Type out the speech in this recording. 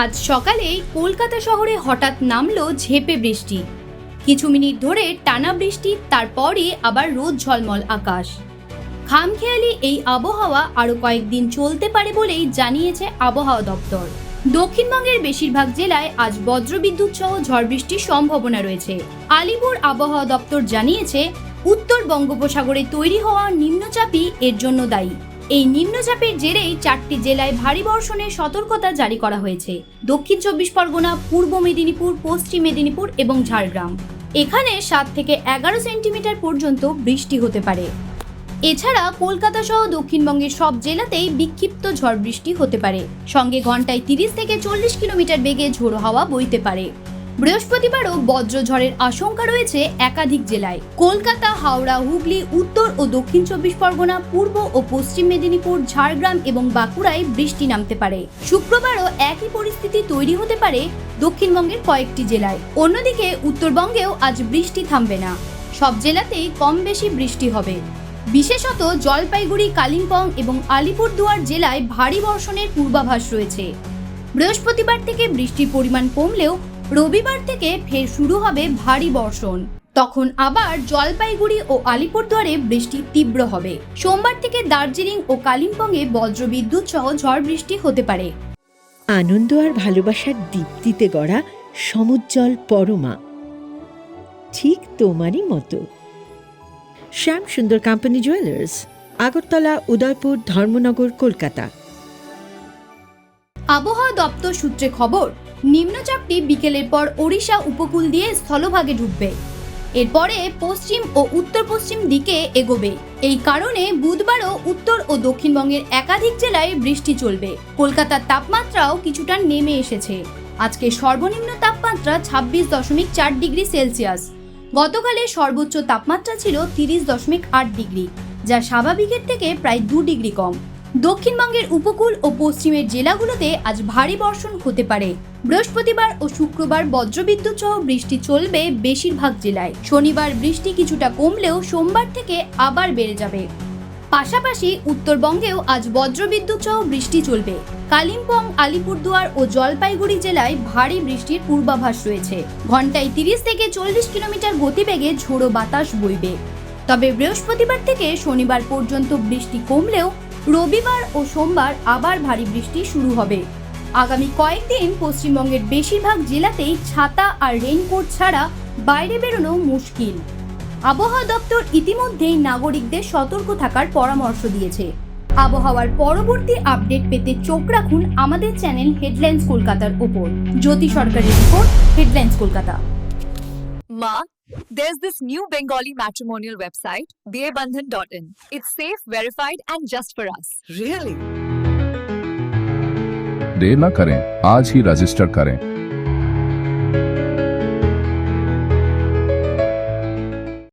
আজ সকালেই কলকাতা শহরে হঠাৎ নামলো ঝেপে বৃষ্টি। কিছু মিনিট ধরে টানা বৃষ্টি তারপরে আবার রোদ ঝলমল আকাশ। খামখেয়ালি এই আবহাওয়া আরও কয়েকদিন চলতে পারে বলেই জানিয়েছে আবহাওয়া দপ্তর। দক্ষিণবঙ্গের বেশিরভাগ জেলায় আজ বজ্রবিদ্যুৎ সহ ঝড় বৃষ্টির সম্ভাবনা রয়েছে। আলিপুর আবহাওয়া দপ্তর জানিয়েছে, উত্তর বঙ্গোপসাগরে তৈরি হওয়া নিম্নচাপই এর জন্য দায়ী। এই নিম্নচাপের জেরেই চারটি জেলায় ভারী বর্ষণের সতর্কতা জারি করা হয়েছে। দক্ষিণ চব্বিশ পরগনা, পূর্ব মেদিনীপুর, পশ্চিম মেদিনীপুর এবং ঝাড়গ্রাম। এখানে সাত থেকে এগারো সেন্টিমিটার পর্যন্ত বৃষ্টি হতে পারে। এছাড়া কলকাতা সহ দক্ষিণবঙ্গের সব জেলাতেই বিক্ষিপ্ত ঝড় বৃষ্টি হতে পারে। সঙ্গে ঘন্টায় তিরিশ থেকে চল্লিশ কিলোমিটার বেগে ঝোড়ো হাওয়া বইতে পারে। বৃহস্পতিবারও বজ্রঝড়ের আশঙ্কা রয়েছে একাধিক জেলায়। কলকাতা, হাওড়া, হুগলি, উত্তর ও দক্ষিণ চব্বিশ পরগনা, পূর্ব ও পশ্চিম মেদিনীপুর, ঝাড়গ্রাম এবং বাঁকুড়ায় বৃষ্টি নামতে পারে। শুক্রবারও একই পরিস্থিতি তৈরি হতে পারে দক্ষিণবঙ্গের কয়েকটি জেলায়। অন্যদিকে উত্তরবঙ্গেও আজ বৃষ্টি থামবে না। সব জেলাতেই কম বেশি বৃষ্টি হবে। বিশেষত জলপাইগুড়ি, কালিম্পং এবং আলিপুরদুয়ার জেলায় ভারী বর্ষণের পূর্বাভাস রয়েছে। বৃহস্পতিবার থেকে বৃষ্টির পরিমাণ কমলেও রবিবার থেকে ফের শুরু হবে ভারী বর্ষণ। তখন আবার জলপাইগুড়ি ও আলিপুরদুয়ারে বৃষ্টি তীব্র হবে। সোমবার থেকে দার্জিলিং ও কালিম্পংয়ে বজ্রবিদ্যুৎ সহ ঝড় বৃষ্টি হতে পারে। আনন্দ আর ভালোবাসার দীপ্তিতে গড়া সমুজ্জ্বল পরমা। ঠিক তোমারই মতো। Shyam Sundar company jewellers Agartala, Udaipur, Dharmanagar, Kolkata. আবহাওয়া দপ্তর সূত্রে খবর, নিম্নচাপটি বিকেলের পর ওড়িশা উপকূল দিয়ে স্থলভাগে ঢুকবে। এরপরে পশ্চিম ও উত্তর পশ্চিম দিকে এগোবে। এই কারণে বুধবারও উত্তর ও দক্ষিণবঙ্গের একাধিক জেলায় বৃষ্টি চলবে। কলকাতার তাপমাত্রাও কিছুটা নেমে এসেছে। আজকে সর্বনিম্ন তাপমাত্রা ছাব্বিশ দশমিক চার ডিগ্রি সেলসিয়াস। গতকালের সর্বোচ্চ তাপমাত্রা ছিল তিরিশ দশমিক আট ডিগ্রি, যা স্বাভাবিকের থেকে প্রায় দু ডিগ্রি কম। দক্ষিণবঙ্গের উপকূল ও পশ্চিমের জেলাগুলোতে আজ ভারী বর্ষণ হতে পারে। বৃহস্পতিবার ও শুক্রবার বজ্রবিদ্যুৎ সহ বৃষ্টি চলবে বেশিরভাগ জেলায়। শনিবার বৃষ্টি কিছুটা কমলেও সোমবার থেকে আবার বেড়ে যাবে। পাশাপাশি উত্তরবঙ্গেও আজ বজ্রবিদ্যুৎ সহ বৃষ্টি চলবে। কালিম্পং, আলিপুরদুয়ার ও জলপাইগুড়ি জেলায় ভারী বৃষ্টির পূর্বাভাস রয়েছে। ঘন্টায় তিরিশ থেকে চল্লিশ কিলোমিটার গতিবেগে ঝোড়ো বাতাস বইবে। তবে বৃহস্পতিবার থেকে শনিবার পর্যন্ত বৃষ্টি কমলেও রবিবার ও সোমবার আবার ভারী বৃষ্টি শুরু হবে। আগামী কয়েকদিন পশ্চিমবঙ্গের বেশিরভাগ জেলাতেই ছাতা আর রেইনকোট ছাড়া বাইরে বেরোনো মুশকিল। আবহাওয়া দপ্তর ইতিমধ্যেই নাগরিকদের সতর্ক থাকার পরামর্শ দিয়েছে। আবহাওয়ার পরবর্তী আপডেট পেতে চোখ রাখুন আমাদের চ্যানেল হেডলাইন্স কলকাতার ওপর। জ্যোতি সরকারের report headlines Kolkata. Ma, there's this new Bengali matrimonial website, bearbandhan.in. It's safe, verified, and just for us. Really? देर न करें आज ही रजिस्टर करें